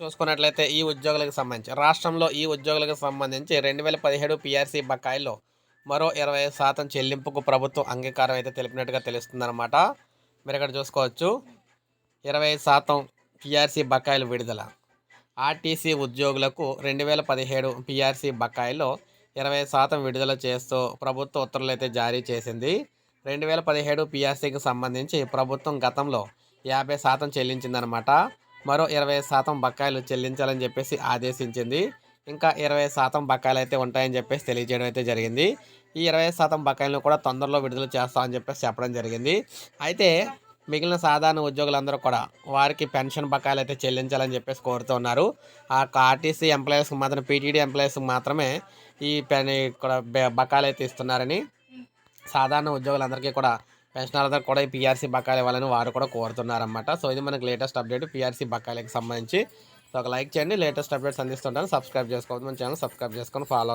చూసుకున్నట్లయితే ఈ ఉద్యోగులకు సంబంధించి రాష్ట్రంలో ఈ ఉద్యోగులకు సంబంధించి రెండు వేల పదిహేడు పీఆర్సీ బకాయిల్లో మరో ఇరవై శాతం చెల్లింపుకు ప్రభుత్వం అంగీకారం అయితే తెలిపినట్టుగా తెలుస్తుందన్నమాట. మీరు ఇక్కడ చూసుకోవచ్చు. ఇరవై శాతం పీఆర్సీ బకాయిలు విడుదల. ఆర్టీసీ ఉద్యోగులకు రెండు వేల పదిహేడు పీఆర్సీ బకాయిలో ఇరవై శాతం విడుదల చేస్తూ ప్రభుత్వ ఉత్తర్వులు అయితే జారీ చేసింది. రెండు వేల పదిహేడు పీఆర్సీకి సంబంధించి ప్రభుత్వం గతంలో యాభై శాతం చెల్లించిందనమాట మరో ఇరవై శాతం బకాయిలు చెల్లించాలని చెప్పేసి ఆదేశించింది. ఇంకా ఇరవై శాతం బకాయిలు అయితే ఉంటాయని చెప్పేసి తెలియజేయడం అయితే జరిగింది. ఈ ఇరవై శాతం బకాయిలను కూడా తొందరలో విడుదల చేస్తామని చెప్పేసి చెప్పడం జరిగింది. అయితే మిగిలిన సాధారణ ఉద్యోగులందరూ కూడా వారికి పెన్షన్ బకాయిలు అయితే చెల్లించాలని చెప్పేసి కోరుతూ ఉన్నారు. ఆ ఆర్టీసీ ఎంప్లాయీస్కి మాత్రం పీటీడీ ఎంప్లాయీస్కి మాత్రమే ఈ పెన్ ఇక్కడ బకాయిలు అయితే ఇస్తున్నారని సాధారణ ఉద్యోగులందరికీ కూడా పెన్షనర్లందరికీ కూడా ఈ పీఆర్సీ బకాయిలు ఇవ్వాలని వారు కూడా కోరుతున్నారన్నమాట. సో ఇది మనకి లేటెస్ట్ అప్డేట్ పీఆర్సీ బకాయిలకు సంబంధించి. సో ఒక లైక్ చేయండి. Latest updates అందిస్తుంటాను. సబ్స్క్రైబ్ చేసుకోవద్దు. మన ఛానల్ సబ్స్క్రైబ్ చేసుకొని ఫాలో